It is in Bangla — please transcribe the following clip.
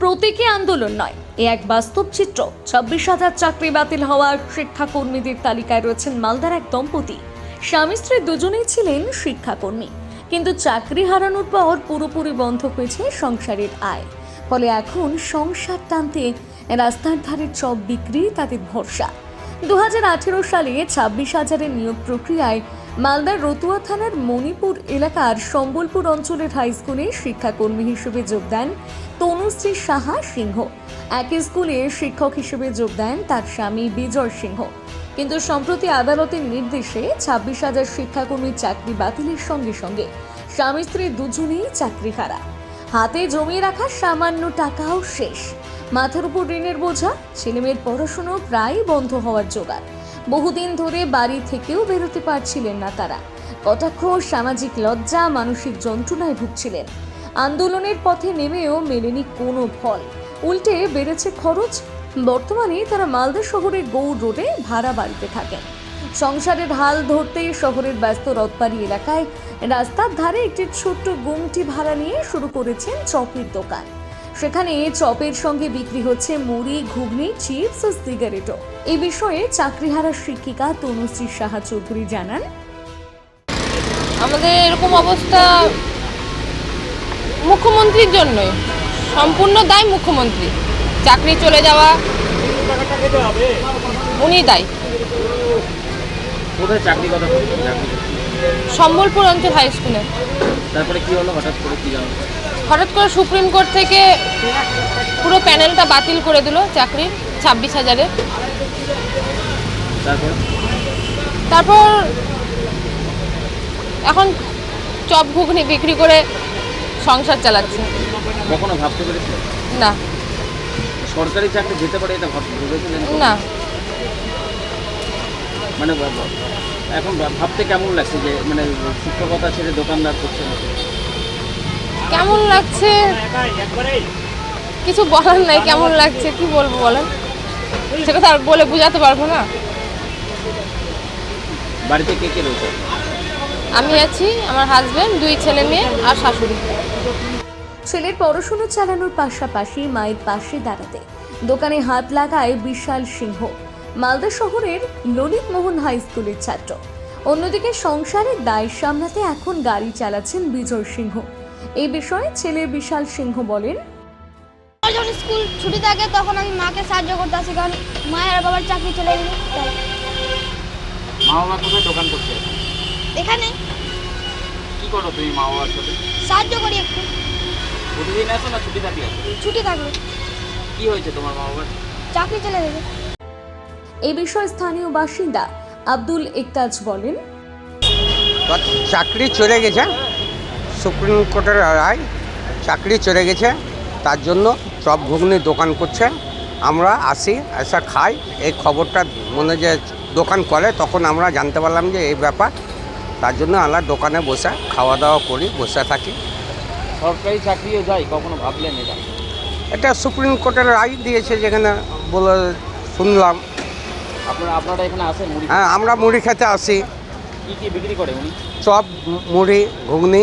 প্রতীকী আন্দোলন নয়। এ এক বাস্তব চিত্র। ছাব্বিশ হাজার চাকরি বাতিল হওয়ার শিক্ষাকর্মীদের তালিকায় রয়েছেন মালদার এক দম্পতি। স্বামী স্ত্রী দুজনেই ছিলেন শিক্ষাকর্মী। কিন্তু চাকরি হারানোর পর পুরোপুরি বন্ধ হয়েছে সংসারের আয়। ফলে এখন সংসার টানতে রাস্তার ধারে চপ বিক্রি তাদের ভরসা। দু হাজার আঠেরো সালে ছাব্বিশ হাজারের নিয়োগ প্রক্রিয়ায় মালদার রতুয়া থানার মণিপুর এলাকার সম্বলপুর অঞ্চলের হাই স্কুলে শিক্ষাকর্মী হিসেবে যোগ দেন তনুশ্রী সাহা সিংহ। একই স্কুলে শিক্ষক হিসেবে যোগ দেন তার স্বামী বিজয় সিংহ। কিন্তু সম্প্রতি আদালতের নির্দেশে ছাব্বিশ হাজার শিক্ষাকর্মীর চাকরি বাতিলের সঙ্গে সঙ্গে স্বামী স্ত্রী দুজনেই চাকরি হারা হাতে জমিয়ে রাখা সামান্য টাকাও শেষ। মাথার উপর ঋণের বোঝা, ছেলেমেয়ের পড়াশুনো প্রায় বন্ধ হওয়ার জোগাড়। বহুদিন ধরে বাড়ি থেকেও বেরোতে পারছিলেন না তারা। কটাক্ষ, সামাজিক লজ্জা, মানসিক যন্ত্রণায় ভুগছিলেন। আন্দোলনের পথে নেমেও মেলেনি কোনো ফল। উল্টে বেড়েছে খরচ। বর্তমানে তারা মালদা শহরের গৌড় রোডে ভাড়া বাড়িতে থাকেন। সংসারের হাল ধরতে শহরের ব্যস্ত রথবাড়ি এলাকায় রাস্তার ধারে একটি ছোট্ট গুমটি ভাড়া নিয়ে শুরু করেছেন চপের দোকান। সেখানে চপের সঙ্গে বিক্রি হচ্ছে মুড়ি ঘুগনি চিপস ও সিগারেটও। এই বিষয়ে চাকরিহারা শিক্ষিকা তনুশ্রী সাহা চৌধুরী জানান। আমাদের এরকম অবস্থা মুখ্যমন্ত্রীর জন্যই। সম্পূর্ণ দায় মুখ্যমন্ত্রী। চাকরি চলে যাওয়া উনি দায়। কোথায় চাকরি কথা? সম্বলপুর অঞ্চল হাই স্কুলে। তারপরে কি হলো? হঠাৎ করে কি জানো? হঠাৎ করে সুপ্রিম কোর্ট থেকে পুরো প্যানেলটা বাতিল করে দিল চাকরি ছাব্বিশ হাজারে। তারপর? এখন চপ ঘুগনি বিক্রি করে সংসার চালাচ্ছে। কখনো ভাবতে পেরেছিলেন না। সরকারি চাকরি যেতে পারে এটা ভাব- ভেবেছিলেন? না। মানে এখন ভাবতে কেমন লাগছে যে মানে শিক্ষকতা ছেড়ে দোকানদার করছেন কেমন লাগছে? কিছু বলার নাই কেমন লাগছে? কি বলব বলেন? সেটা তো আর বলে বোঝাতে পারব না। বাড়িতে কে কে রয়েছে? আমি আছি আমার হাজবেন্ড দুই ছেলে মেয়ে আর শাশুড়ি। ছেলের পড়াশুনো চালানোর পাশাপাশি মায়ের পাশে দাঁড়াতে দোকানে হাত লাগায় বিশাল সিংহ। মালদা শহরের ললিত মোহন হাই স্কুলের ছাত্র। অন্যদিকে সংসারের দায় সামলাতে এখন গাড়ি চালাচ্ছেন বিজয় সিংহ। এই বিষয়ে ছেলে বিশাল সিংহ বলেন। যখন স্কুল ছুটি থাকে তখন আমি মাকে সাহায্য করতে আসি কারণ মায়ের আর বাবার চাকরি চলে গেলে। মা বাবা কোথায় দোকান করছে এখানে। কি করো তুমি মা বাবার সাথে? সাহায্য করি একটু। প্রতিদিন আসো না ছুটি থাকলে? ছুটি থাকলে কি হয়েছে তোমার মা বাবার? চাকরি চলে গেলে এই বিষয়ে স্থানীয় বাসিন্দা আব্দুল একতাজ বলেন। চাকরি চলে গেছে সুপ্রিম কোর্টের রায় চাকরি চলে গেছে তার জন্য চপ ঘুগনি দোকান করছে। আমরা আসি এসে খাই এই খবরটা মনে যে দোকান করে তখন আমরা জানতে পারলাম যে এই ব্যাপার। তার জন্য আমরা দোকানে বসে খাওয়া দাওয়া করি বসে থাকি। সরকারি চাকরিও যাই কখনো ভাবলেন এটা? এটা সুপ্রিম কোর্টের রায় দিয়েছে যেখানে বলে শুনলাম। আপনারা আপনারা এখানে আসেন মুড়ি হ্যাঁ আমরা মুড়ি খেতে আসি। কি কি বিক্রি করে উনি? চপ মুড়ি ঘুগনি